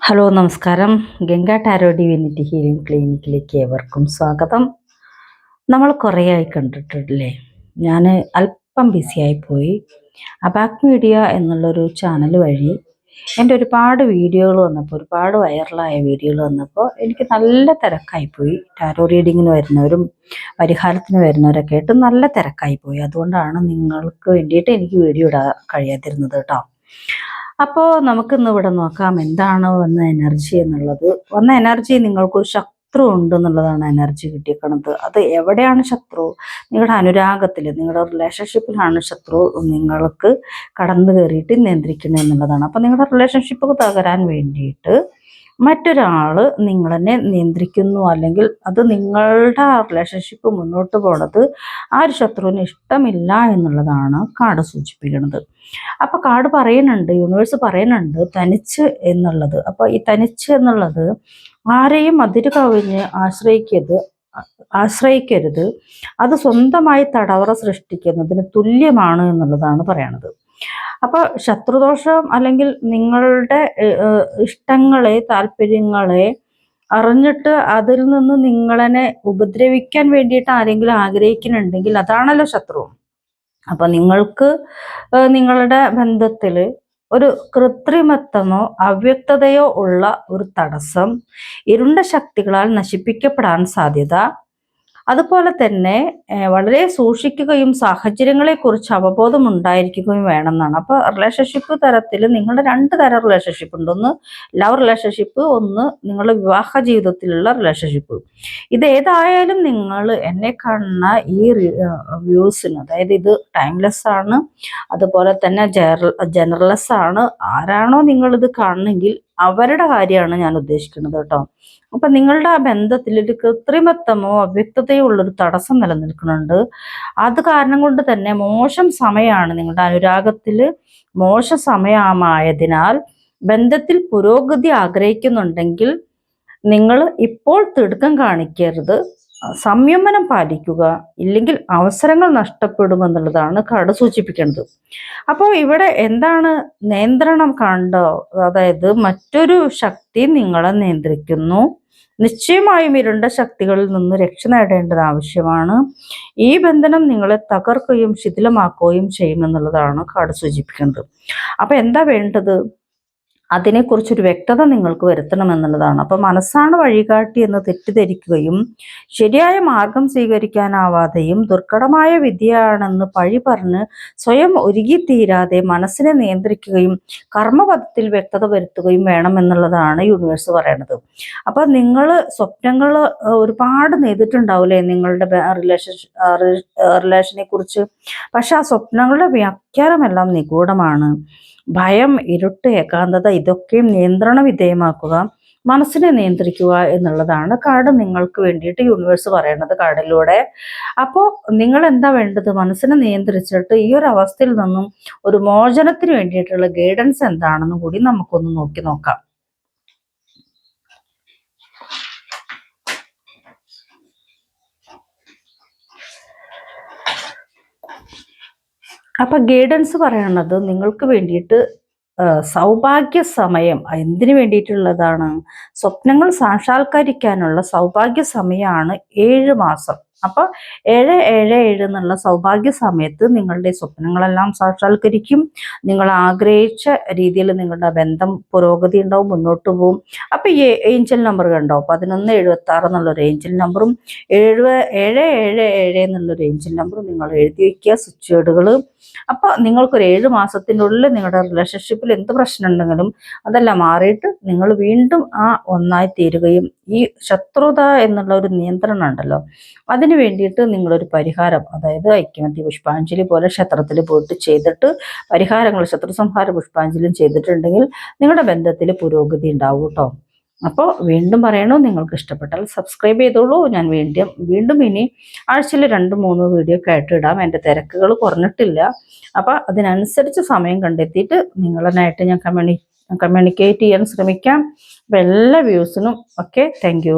Hello നമസ്കാരം. Ganga tarot divinity healing ക്ലിനിക്കിലേക്ക് ഏവർക്കും സ്വാഗതം. നമ്മൾ കുറേ ആയി കണ്ടിട്ടില്ലേ? ഞാൻ അല്പം ബിസിയായി പോയി. അബാക് മീഡിയ എന്നുള്ളൊരു ചാനൽ വഴി എന്റെ ഒരുപാട് വീഡിയോകൾ വന്നപ്പോൾ ഒരുപാട് വൈറലായ വീഡിയോകൾ വന്നപ്പോൾ എനിക്ക് നല്ല തിരക്കായിപ്പോയി ടാരോ റീഡിങ്ങിന് വരുന്നവരും പരിഹാരത്തിന് വരുന്നവരൊക്കെ ആയിട്ട് നല്ല തിരക്കായിപ്പോയി അതുകൊണ്ടാണ് നിങ്ങൾക്ക് വേണ്ടിയിട്ട് എനിക്ക് വീഡിയോ ഇടാൻ കഴിയാതിരുന്നത് കേട്ടോ. അപ്പോൾ നമുക്കിന്ന് ഇവിടെ നോക്കാം എന്താണ് വന്ന എനർജി എന്നുള്ളത്. വന്ന എനർജി നിങ്ങൾക്കൊരു ശത്രു ഉണ്ട് എന്നുള്ളതാണ് എനർജി കിട്ടിയേക്കണത്. അത് എവിടെയാണ് ശത്രു? നിങ്ങളുടെ അനുരാഗത്തിൽ നിങ്ങളുടെ റിലേഷൻഷിപ്പിലാണ് ശത്രു നിങ്ങൾക്ക് കടന്നു കയറിയിട്ട് നിയന്ത്രിക്കുന്നത് എന്നുള്ളതാണ്. അപ്പോൾ നിങ്ങളുടെ റിലേഷൻഷിപ്പ് തകരാൻ വേണ്ടിയിട്ട് മറ്റൊരാൾ നിങ്ങളെന്നെ നിയന്ത്രിക്കുന്നു അല്ലെങ്കിൽ അത് നിങ്ങളുടെ ആ റിലേഷൻഷിപ്പ് മുന്നോട്ട് പോണത് ആ ഒരു ശത്രുവിന് ഇഷ്ടമില്ല എന്നുള്ളതാണ് കാർഡ് സൂചിപ്പിക്കുന്നത്. അപ്പൊ കാർഡ് പറയുന്നുണ്ട് യൂണിവേഴ്സ് പറയുന്നുണ്ട് തനിച്ച് എന്നുള്ളത്. അപ്പൊ ഈ തനിച്ച് എന്നുള്ളത് ആരെയും അതിര് കവിഞ്ഞ് ആശ്രയിക്കരുത് ആശ്രയിക്കരുത്. അത് സ്വന്തമായി തടവറ സൃഷ്ടിക്കുന്നതിന് തുല്യമാണ് എന്നുള്ളതാണ് പറയണത്. അപ്പോൾ ശത്രുദോഷം അല്ലെങ്കിൽ നിങ്ങളുടെ ഇഷ്ടങ്ങളെ താല്പര്യങ്ങളെ അറിഞ്ഞിട്ട് അതിൽ നിന്ന് നിങ്ങളെ ഉപദ്രവിക്കാൻ വേണ്ടിയിട്ട് ആരെങ്കിലും ആഗ്രഹിക്കുന്നുണ്ടെങ്കിൽ അതാണല്ലോ ശത്രു. അപ്പൊ നിങ്ങൾക്ക് നിങ്ങളുടെ ബന്ധത്തിൽ ഒരു കൃത്രിമത്വമോ അവ്യക്തതയോ ഉള്ള ഒരു തടസ്സം ഇരുണ്ട ശക്തികളാൽ നശിപ്പിക്കപ്പെടാൻ സാധ്യത. അതുപോലെ തന്നെ വളരെ സൂക്ഷിക്കുകയും സാഹചര്യങ്ങളെക്കുറിച്ച് അവബോധം ഉണ്ടായിരിക്കുകയും വേണമെന്നാണ്. അപ്പോൾ റിലേഷൻഷിപ്പ് തരത്തിൽ നിങ്ങളുടെ രണ്ട് തരം റിലേഷൻഷിപ്പ് ഉണ്ട്. ഒന്ന് ലവ് റിലേഷൻഷിപ്പ് ഒന്ന് നിങ്ങളുടെ വിവാഹ ജീവിതത്തിലുള്ള റിലേഷൻഷിപ്പ് ഇത് ഏതായാലും നിങ്ങൾ എന്നെ കാണുന്ന ഈ വ്യൂസിന് അതായത് ഇത് ടൈംലെസ് ആണ്. അതുപോലെ തന്നെ ജനറലസ് ആണ്. ആരാണോ നിങ്ങളിത് കാണണമെങ്കിൽ അവരുടെ കാര്യമാണ് ഞാൻ ഉദ്ദേശിക്കുന്നത് കേട്ടോ. അപ്പൊ നിങ്ങളുടെ ആ ബന്ധത്തിൽ ഒരു കൃത്രിമത്വമോ അവ്യക്തതയോ ഉള്ളൊരു തടസ്സം നിലനിൽക്കുന്നുണ്ട്. അത് കാരണം കൊണ്ട് തന്നെ മോശം സമയമാണ് നിങ്ങളുടെ അനുരാഗത്തിൽ മോശ സമയമായതിനാൽ ബന്ധത്തിൽ പുരോഗതി ആഗ്രഹിക്കുന്നുണ്ടെങ്കിൽ നിങ്ങൾ ഇപ്പോൾ തിടുക്കം കാണിക്കരുത്. സംയമനം പാലിക്കുക ഇല്ലെങ്കിൽ അവസരങ്ങൾ നഷ്ടപ്പെടുമെന്നുള്ളതാണ് കാർഡ് സൂചിപ്പിക്കുന്നത് അപ്പോൾ ഇവിടെ എന്താണ് നിയന്ത്രണം കണ്ടോ അതായത് മറ്റൊരു ശക്തി നിങ്ങളെ നിയന്ത്രിക്കുന്നു. നിശ്ചയമായും ഇരുണ്ട ശക്തികളിൽ നിന്ന് രക്ഷ നേടേണ്ടത് ആവശ്യമാണ്. ഈ ബന്ധനം നിങ്ങളെ തകർക്കുകയും ശിഥിലമാക്കുകയും ചെയ്യുമെന്നുള്ളതാണ് കാർഡ് സൂചിപ്പിക്കുന്നത് അപ്പൊ എന്താ വേണ്ടത്? അതിനെക്കുറിച്ചൊരു വ്യക്തത നിങ്ങൾക്ക് വരുത്തണമെന്നുള്ളതാണ്. അപ്പോൾ മനസ്സാണ് വഴികാട്ടി എന്ന് തെറ്റിദ്ധരിക്കുകയും ശരിയായ മാർഗം സ്വീകരിക്കാനാവാതെയും ദുർഘടമായ വിദ്യയാണെന്ന് പഴി പറഞ്ഞ് സ്വയം ഒരുകിത്തീരാതെ മനസ്സിനെ നിയന്ത്രിക്കുകയും കർമ്മപഥത്തിൽ വ്യക്തത വരുത്തുകയും വേണമെന്നുള്ളതാണ് യൂണിവേഴ്സ് പറയണത്. അപ്പോൾ നിങ്ങൾ സ്വപ്നങ്ങൾ ഒരുപാട് നെയ്തിട്ടുണ്ടാവില്ലേ നിങ്ങളുടെ റിലേഷൻ റിലേഷനെ കുറിച്ച് പക്ഷെ ആ സ്വപ്നങ്ങളുടെ വ്യാഖ്യാനമെല്ലാം നിഗൂഢമാണ്. ഭയം ഇരുട്ട് ഏകാന്തത ഇതൊക്കെയും നിയന്ത്രണ വിധേയമാക്കുക മനസ്സിനെ നിയന്ത്രിക്കുക എന്നുള്ളതാണ് കാട് നിങ്ങൾക്ക് വേണ്ടിയിട്ട് യൂണിവേഴ്സ് പറയുന്നത് കാർഡിലൂടെ അപ്പോൾ നിങ്ങൾ എന്താ വേണ്ടത്? മനസ്സിനെ നിയന്ത്രിച്ചിട്ട് ഈ ഒരു അവസ്ഥയിൽ നിന്നും ഒരു മോചനത്തിന് വേണ്ടിയിട്ടുള്ള ഗൈഡൻസ് എന്താണെന്ന് കൂടി നമുക്കൊന്ന് നോക്കി നോക്കാം. അപ്പൊ ഗൈഡൻസ് പറയുന്നത് നിങ്ങൾക്ക് വേണ്ടിയിട്ട് സൗഭാഗ്യ സമയം എന്തിനു വേണ്ടിയിട്ടുള്ളതാണ്? സ്വപ്നങ്ങൾ സാക്ഷാത്കരിക്കാനുള്ള സൗഭാഗ്യ സമയമാണ് ഏഴ് മാസം. അപ്പോൾ ഏഴ് ഏഴ് ഏഴ് എന്നുള്ള സൗഭാഗ്യ സമയത്ത് നിങ്ങളുടെ സ്വപ്നങ്ങളെല്ലാം സാക്ഷാത്കരിക്കും. നിങ്ങൾ ആഗ്രഹിച്ച രീതിയിൽ നിങ്ങളുടെ ബന്ധം പുരോഗതി ഉണ്ടാവും മുന്നോട്ട് പോവും. അപ്പോൾ ഈ ഏഞ്ചൽ നമ്പർ കണ്ടോ? പതിനൊന്ന് എഴുപത്തി ആറ് എന്നുള്ളൊരു ഏഞ്ചൽ നമ്പറും ഏഴ് ഏഴ് ഏഴ് ഏഴ് എന്നുള്ളൊരു ഏഞ്ചൽ നമ്പറും നിങ്ങൾ എഴുതി വയ്ക്കുക സ്വിച്ച് വേർഡുകൾ അപ്പോൾ നിങ്ങൾക്കൊരു ഏഴ് മാസത്തിനുള്ളിൽ നിങ്ങളുടെ റിലേഷൻഷിപ്പിൽ എന്ത് പ്രശ്നം ഉണ്ടെങ്കിലും അതെല്ലാം മാറിയിട്ട് നിങ്ങൾ വീണ്ടും ആ ഒന്നായി തീരുകയും ഈ ശത്രുത എന്നുള്ള ഒരു നിയന്ത്രണം ഉണ്ടല്ലോ അതിന് വേണ്ടിയിട്ട് നിങ്ങളൊരു പരിഹാരം അതായത് ഐക്യമത്യ പുഷ്പാഞ്ജലി പോലെ ക്ഷേത്രത്തിൽ പോയിട്ട് ചെയ്തിട്ട് പരിഹാരങ്ങൾ ശത്രു സംഹാര പുഷ്പാഞ്ജലിയും ചെയ്തിട്ടുണ്ടെങ്കിൽ നിങ്ങളുടെ ബന്ധത്തിൽ പുരോഗതി ഉണ്ടാവും കേട്ടോ അപ്പോൾ വീണ്ടും പറയണു നിങ്ങൾക്ക് ഇഷ്ടപ്പെട്ടാൽ സബ്സ്ക്രൈബ് ചെയ്തോളൂ. ഞാൻ വീണ്ടും വീണ്ടും ഇനി ആഴ്ചയിൽ രണ്ട് മൂന്ന് വീഡിയോ ഇടാം. എന്റെ തിരക്കുകൾ കുറഞ്ഞിട്ടില്ല. അപ്പോൾ അതിനനുസരിച്ച് സമയം കണ്ടെത്തിയിട്ട് നിങ്ങളതിനായിട്ട് ഞാൻ കമ്മ്യൂണി കമ്മ്യൂണിക്കേറ്റ് ചെയ്യാൻ ശ്രമിക്കാം. അപ്പോൾ എല്ലാ വ്യൂസിനും ഒക്കെ താങ്ക്